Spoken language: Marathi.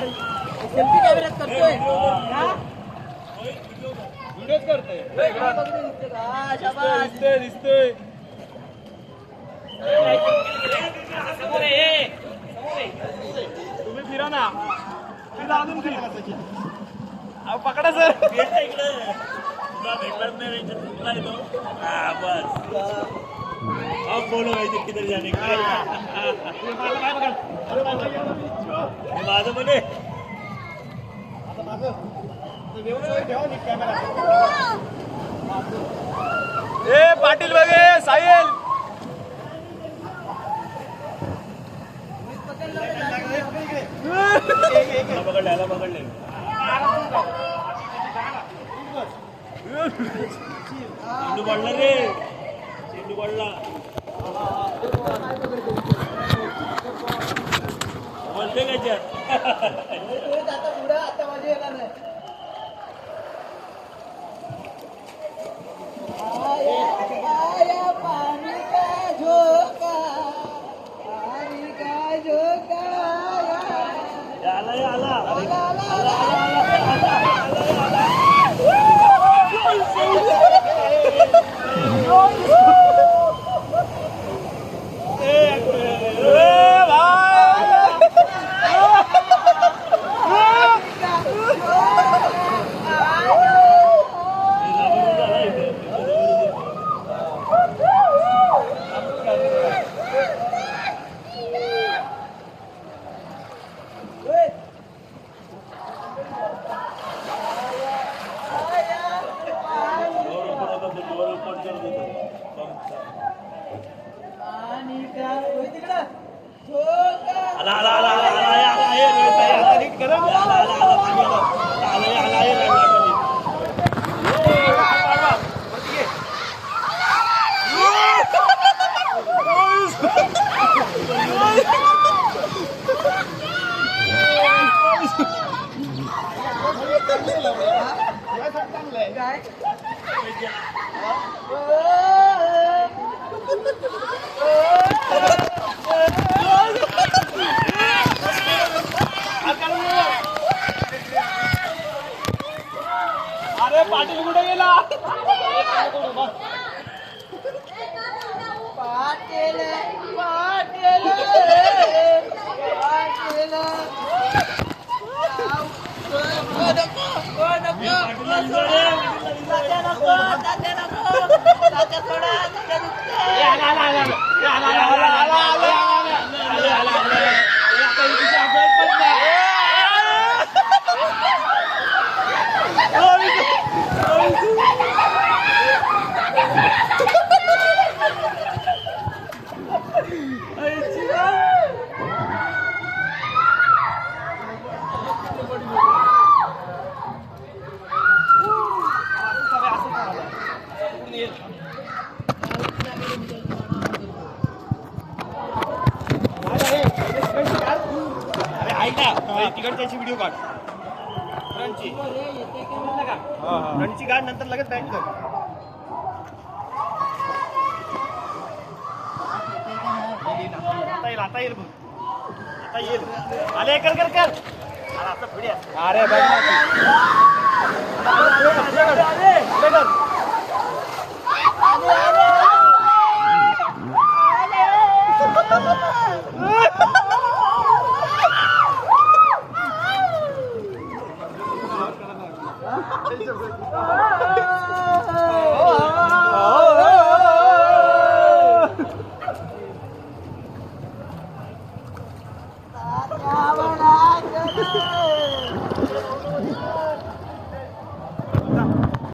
सेल्फी कॅमेऱ्यात करतोय. हा? हा, दिसतोय? हा. दिसतोय तुम्ही फिरा ना. फिरा अजून फिरा. पकडा सर. अब बोलो भाई तो किधर जाने का हे माझं म्हणे ए पाटील बघे साहिल पकडलं पकडले चेंडू पडला रे चेंडू पडला बोलते का झोका, का झोका, आला, आला, आला. का होय तिकडं. झोका. आला आला आला आला आला आला आला हे रोहित भाई, आता नीट करा. आला आला आला आला पाणी आलं. आला हे, आला हे, लागला खाली. काय? अरे पाटील कुठे गेला? पाटील पाटील. पाटील. ऐक ना व्हिडिओ काढ. फ्रंटची फ्रंटची काढ नंतर लगेच बॅक कर. आता येईल आता येईल आता येईल. आले कर कर कर. अरे बघ. 아,